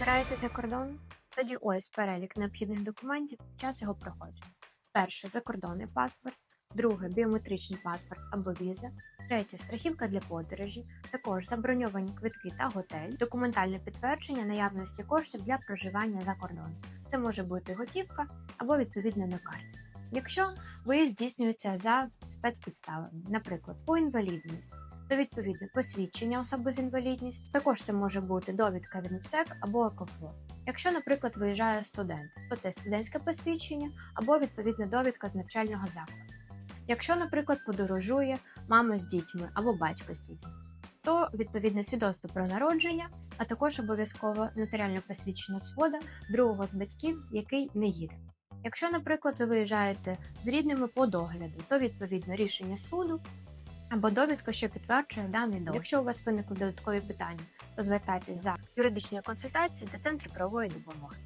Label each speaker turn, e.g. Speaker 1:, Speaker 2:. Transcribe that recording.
Speaker 1: Збираєтесь за кордон? Тоді ось перелік необхідних документів під час його проходження. Перше закордонний паспорт, друге біометричний паспорт або віза, третє страхівка для подорожі, також заброньовані квитки та готель, документальне підтвердження наявності коштів для проживання за кордоном. Це може бути готівка або відповідно на картці. Якщо виїзд здійснюється за спецпідставами, наприклад, по інвалідність, то відповідно посвідчення особи з інвалідністю. Також це може бути довідка від МСЕК або ЕКОФЛО. Якщо, наприклад, виїжджає студент, то це студентське посвідчення або відповідно довідка з навчального закладу. Якщо, наприклад, подорожує мама з дітьми або батько з дітьми, то відповідне свідоцтво про народження, а також обов'язково нотаріально посвідчена свода другого з батьків, який не їде. Якщо, наприклад, ви виїжджаєте з рідними по догляду, то відповідно рішення суду або довідка, що підтверджує даний догляд. Якщо у вас виникли додаткові питання, то звертайтесь за юридичною консультацією до центру правової допомоги.